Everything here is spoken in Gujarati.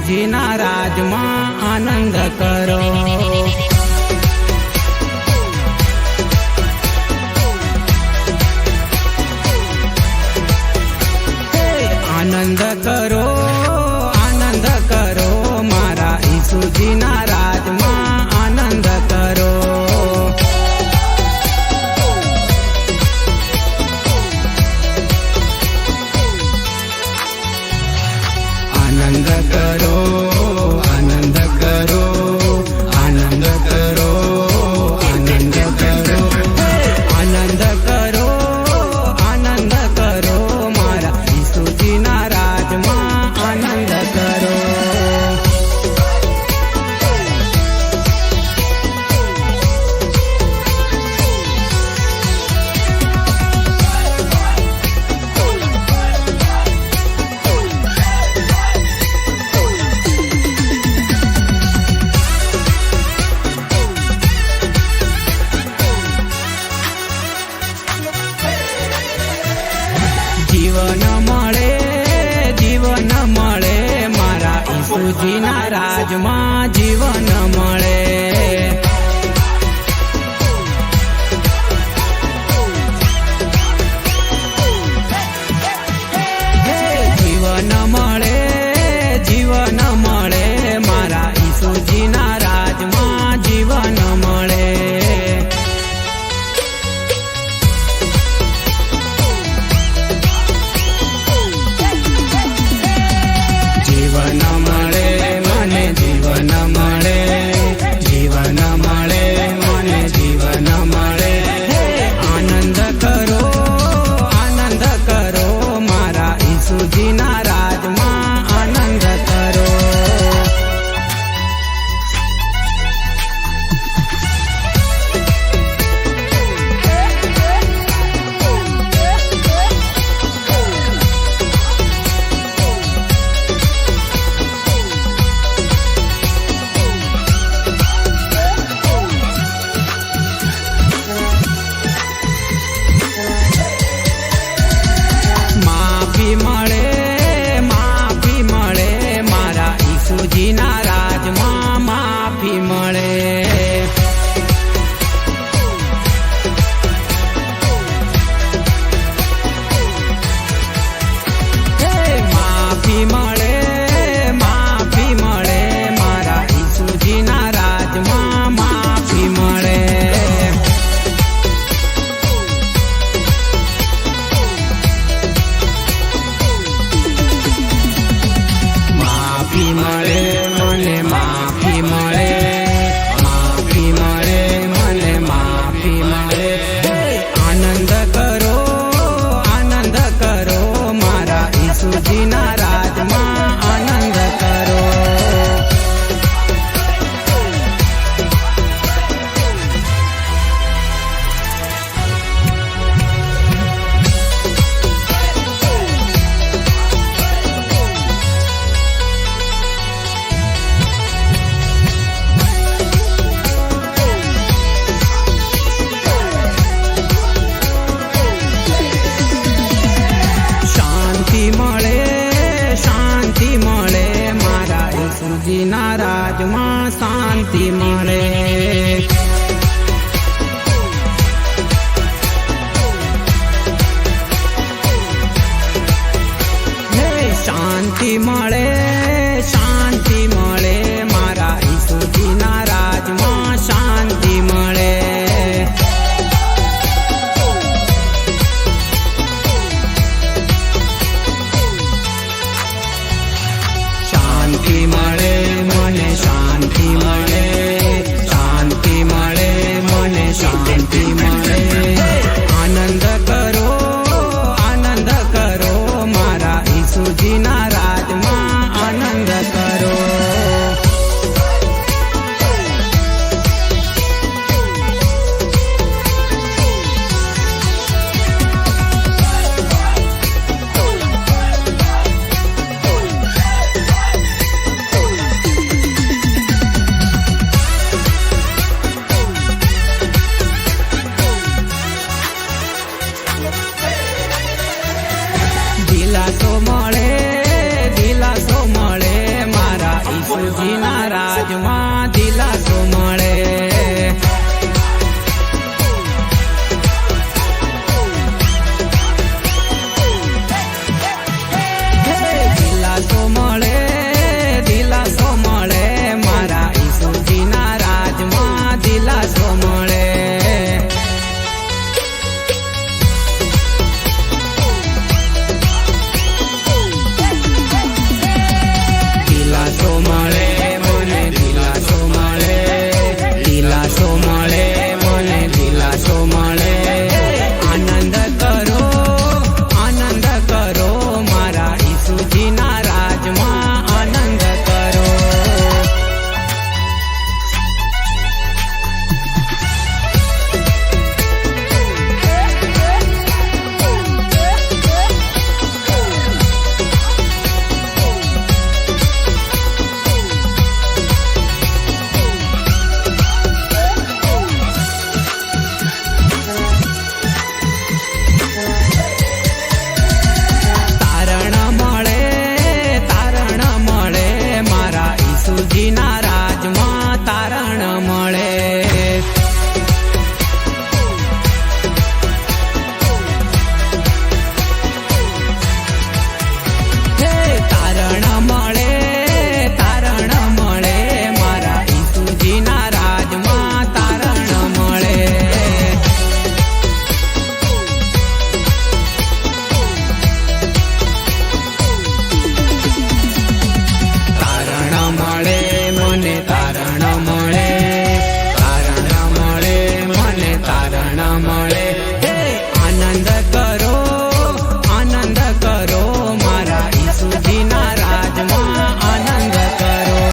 પ્રભુજીના રાજમાં આનંદ કરો. આનંદ કરો આનંદ કરો. મારા ઈસુજીના રાજમાં આનંદ કરો. આનંદ કરો જીવન મળે જીવન મળે. મારા ઈસુજીના રાજમાં જીવન મળે. કાશીના રાજમાં શાંતિ મળે. શાંતિ મળે. દિલાસો મળે દિલાસો મળે. મારા ઈશ્વરજીના રાજમાં દિલાસો મળે.